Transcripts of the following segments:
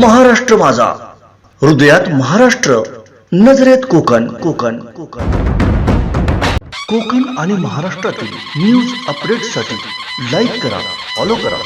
महाराष्ट्र माझा. हृदयात महाराष्ट्र नजरेत कोकण. कोकण कोकण. कोकण आणि महाराष्ट्रातील न्यूज अपडेटसाठी लाईक करा फॉलो करा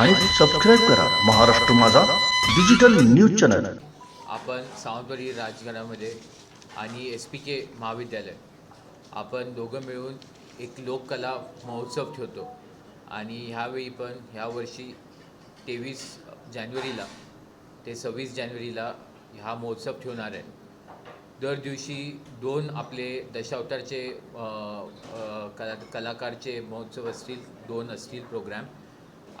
आणि सबस्क्राईब करा महाराष्ट्र माझा डिजिटल न्यूज चॅनल आपण सावंतवाडी राजघरामध्ये आणि एस पी के महाविद्यालय आपण दोघं मिळून एक लोककला महोत्सव ठेवतो. आणि ह्यावेळी पण ह्या वर्षी तेवीस जानेवारीला ते सव्वीस जानेवारीला हा महोत्सव ठेवणार आहे. दर दिवशी दोन आपले दशावतारचे कला कलाकारचे महोत्सव असतील दोन असतील प्रोग्रॅम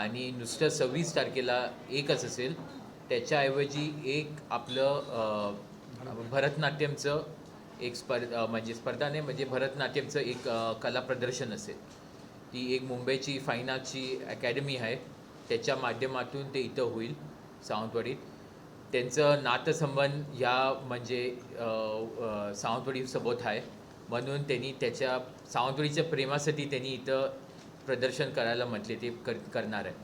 आणि नुसतं सव्वीस तारखेला एकच असेल त्याच्याऐवजी एक आपलं भरतनाट्यमचं एक स्पर्धा म्हणजे स्पर्धा नाही म्हणजे भरतनाट्यमचं एक कला प्रदर्शन असेल. ती एक मुंबईची फाईन आर्टची अकॅडमी आहे. त्याच्या माध्यमातून ते इथं होईल. सावंतवाडीत. त्यांचं नातसंबंध या म्हणजे सावंतवाडीसोबत आहे. म्हणून त्यांनी त्याच्या सावंतवाडीच्या प्रेमासाठी त्यांनी इथं प्रदर्शन करायला म्हटले ते कर करणार आहे.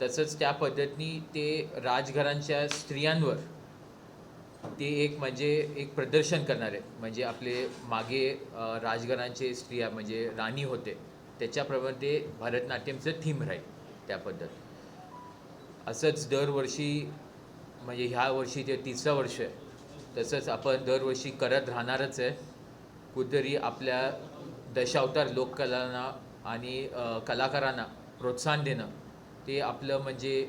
तसंच त्या पद्धतीने ते राजघरांच्या स्त्रियांवर ते एक म्हणजे एक प्रदर्शन करणार आहे. म्हणजे आपले मागे राजघरांचे स्त्रिया म्हणजे राणी होते. त्याच्याप्रमाणे ते भरतनाट्यमचं थीम राहील त्या पद्धत असंच दरवर्षी म्हणजे ह्या वर्षी जे तिसरं वर्ष आहे तसंच आपण दरवर्षी करत राहणारच आहे. कुठेतरी आपल्या दशावतार लोककलांना आणि कलाकारांना प्रोत्साहन देणं ते आपलं म्हणजे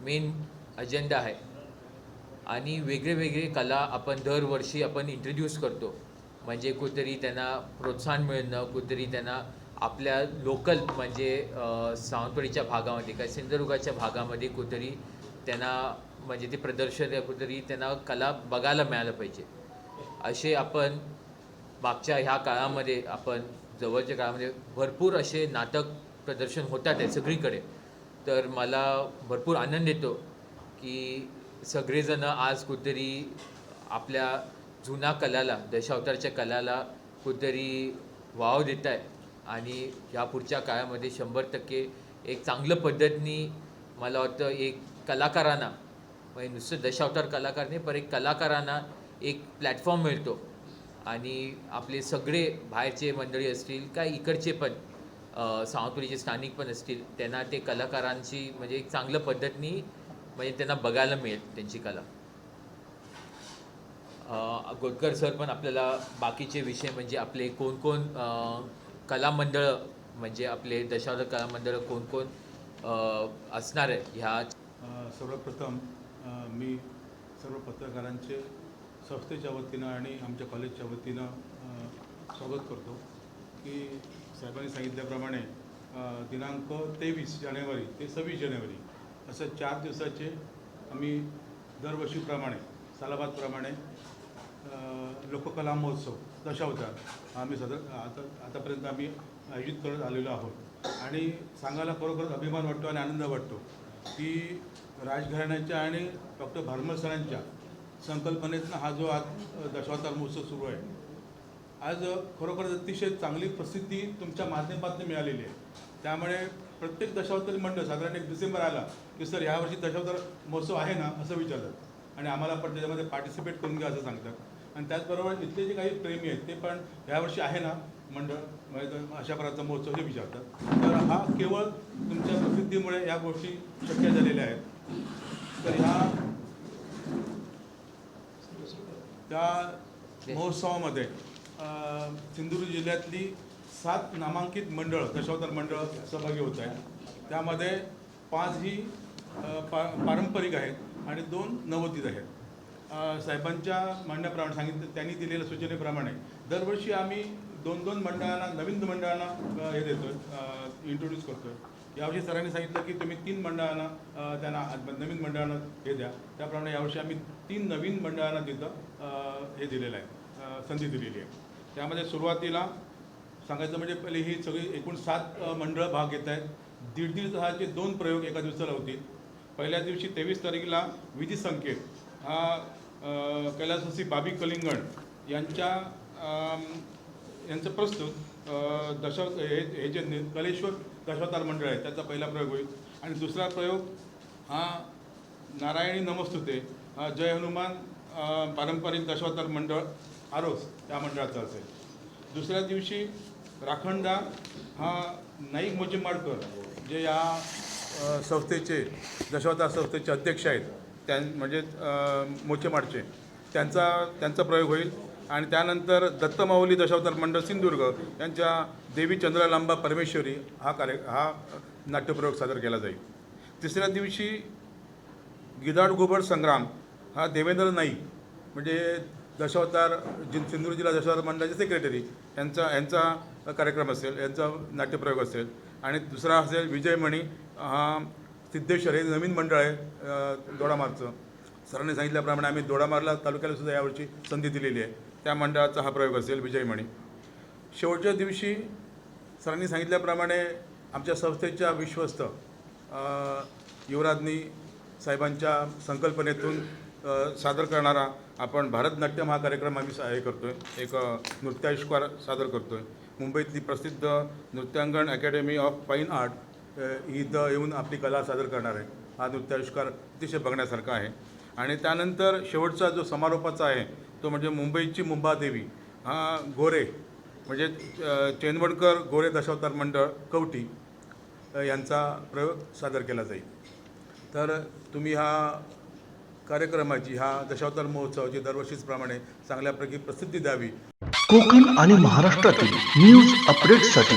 मेन अजेंडा आहे. आणि वेगळे वेगळे कला आपण दरवर्षी आपण इंट्रोड्यूस करतो. म्हणजे कुठेतरी त्यांना प्रोत्साहन मिळणं कुठेतरी त्यांना आपल्या लोकल म्हणजे सावंतवाडीच्या भागामध्ये काय सिंधुदुर्गाच्या भागामध्ये कुठेतरी त्यांना म्हणजे ते प्रदर्शन कुठेतरी त्यांना कला बघायला मिळालं पाहिजे. असे आपण मागच्या ह्या काळामध्ये आपण जवळच्या काळामध्ये भरपूर असे नाटक प्रदर्शन होतात आहे सगळीकडे. तर मला भरपूर आनंद येतो की सगळेजणं आज कुठेतरी आपल्या जुना कलाला दशावतारच्या कलाला कुठेतरी वाव देत आहे आणि या पुढच्या काळामध्ये शंभर टक्के एक चांगलं पद्धतीने मला वाटतं एक कलाकारांना म्हणजे नुसतं दशावतार कलाकार नाही पण एक कलाकारांना एक प्लॅटफॉर्म मिळतो. आणि आपले सगळे बाहेरचे मंडळी असतील काय इकडचे पण सावंतवाडीचे स्थानिक पण असतील त्यांना ते कलाकारांची म्हणजे एक चांगलं पद्धतीने म्हणजे त्यांना बघायला मिळेल त्यांची कला. गोडकर सर पण आपल्याला बाकीचे विषय म्हणजे आपले कोण कोण कलामंडळं म्हणजे आपले दशावतार कलामंडळं कोण कोण असणार आहे ह्या सर्वप्रथम मी सर्व पत्रकारांचे संस्थेच्या वतीनं आणि आमच्या कॉलेजच्या वतीनं स्वागत करतो की साहेबांनी सांगितल्याप्रमाणे दिनांक तेवीस जानेवारी ते सव्वीस जानेवारी असं चार दिवसाचे आम्ही दरवर्षीप्रमाणे सालाबादप्रमाणे लोककला महोत्सव दशावतार आम्ही सदर आता आतापर्यंत आम्ही आयोजित करत आलेलो आहोत. आणि सांगायला खरोखरच अभिमान वाटतो आणि आनंद वाटतो की राजघराण्याच्या आणि डॉक्टर भारमल सरांच्या संकल्पनेतनं हा जो आज दशावतार महोत्सव सुरू आहे आज खरोखर अतिशय चांगली प्रसिद्धी तुमच्या माध्यमातून मिळालेली आहे. त्यामुळे प्रत्येक दशावतारी मंडळ साधारण एक डिसेंबर आला की सर यावर्षी दशावतार महोत्सव आहे ना? असं विचारतात. आणि आम्हाला पण त्याच्यामध्ये पार्टिसिपेट करून घ्या असं सांगतात. आणि त्याचबरोबर इथले जे काही प्रेमी आहेत ते पण यावर्षी आहे ना मंडळ म्हणजे अशा प्रकारचा महोत्सव हे विचारतात. तर हा केवळ तुमच्या प्रसिद्धीमुळे या गोष्टी शक्य झालेल्या आहेत. तर ह्या त्या महोत्सवामध्ये सिंधुदुर्ग जिल्ह्यातली सात नामांकित मंडळ दशावतार मंडळ सहभागी होत आहेत. त्यामध्ये पाच ही पा पारंपरिक आहेत आणि दोन नवोदित आहेत. साहेबांच्या म्हणण्याप्रमाणे सांगितलं त्यांनी दिलेल्या सूचनेप्रमाणे. दरवर्षी आम्ही दोन दोन मंडळांना नवीन मंडळांना हे देतो इंट्रोड्यूस करतो. आहे यावर्षी सरांनी सांगितलं की तुम्ही तीन मंडळांना त्यांना नवीन मंडळांना हे द्या. त्याप्रमाणे यावर्षी आम्ही तीन नवीन मंडळांना तिथं हे दिलेलं आहे संधी दिलेली आहे. त्यामध्ये सुरुवातीला सांगायचं म्हणजे पहिले ही सगळी एकूण सात मंडळं भाग घेत आहेत. दीड दीड तासाचे दोन प्रयोग एका दिवसाला होतील. पहिल्या दिवशी तेवीस तारखेला विधी संकेत. हा कैलासवासी बाबी कलिंगण यांच्या यांचं प्रस्तुत दश हे जे कलेश्वर दशावतार मंडळ आहे त्याचा पहिला प्रयोग होईल. आणि दुसरा प्रयोग हा नारायणी नमस्तुते हा जय हनुमान पारंपरिक दशावतार मंडळ आरोस त्या मंडळाचा असेल. दुसऱ्या दिवशी राखणदा हा नाईक मोजिमाडकर जे या संस्थेचे दशावतार संस्थेचे अध्यक्ष आहेत त्यां म्हणजे मोचेमाडचे. त्यांचा त्यांचा प्रयोग होईल. आणि त्यानंतर दत्तमाऊली दशावतार मंडळ सिंधुदुर्ग यांच्या देवी चंद्रलांबा परमेश्वरी हा कार्य हा नाट्यप्रयोग सादर केला जाईल. तिसऱ्या दिवशी गिदाड घुबड संग्राम हा देवेंद्र नाईक म्हणजे दशावतार जि सिंधुदुर्ग जिल्हा दशावतार मंडळाचे सेक्रेटरी यांचा यांचा कार्यक्रम असेल यांचा नाट्यप्रयोग असेल. आणि दुसरा असेल विजयमणी हा सिद्धेश्वर हे नवीन मंडळ आहे दोडामारचं. सरांनी सांगितल्याप्रमाणे आम्ही दोडामारला तालुक्याला सुद्धा यावर्षी संधी दिलेली आहे. त्या मंडळाचा हा प्रयोग असेल विजयमणी शेवटच्या दिवशी सरांनी सांगितल्याप्रमाणे आमच्या संस्थेच्या विश्वस्त युवराजनी साहेबांच्या संकल्पनेतून सादर करणारा आपण भारतनाट्यम हा कार्यक्रम आम्ही सा- हे करतो आहे एक नृत्याविष्कार सादर करतो आहे मुंबईतली प्रसिद्ध Nrityangan academy of fine art इथं येऊन आपली कला सादर करणार आहे. हा नृत्याविष्कार अतिशय बघण्यासारखा आहे. आणि त्यानंतर शेवटचा जो समारोपाचा आहे तो म्हणजे मुंबईची मुंबादेवी. हा गोरे म्हणजे चेनवडकर गोरे दशावतार मंडळ कवटी यांचा प्रयोग सादर केला जाईल. तर तुम्ही हा कार्यक्रमाची हा दशावतार महोत्सवाची दरवर्षीचप्रमाणे चांगल्यापैकी प्रसिद्धी द्यावी. कोकण आणि महाराष्ट्रातील न्यूज अपडेटसाठी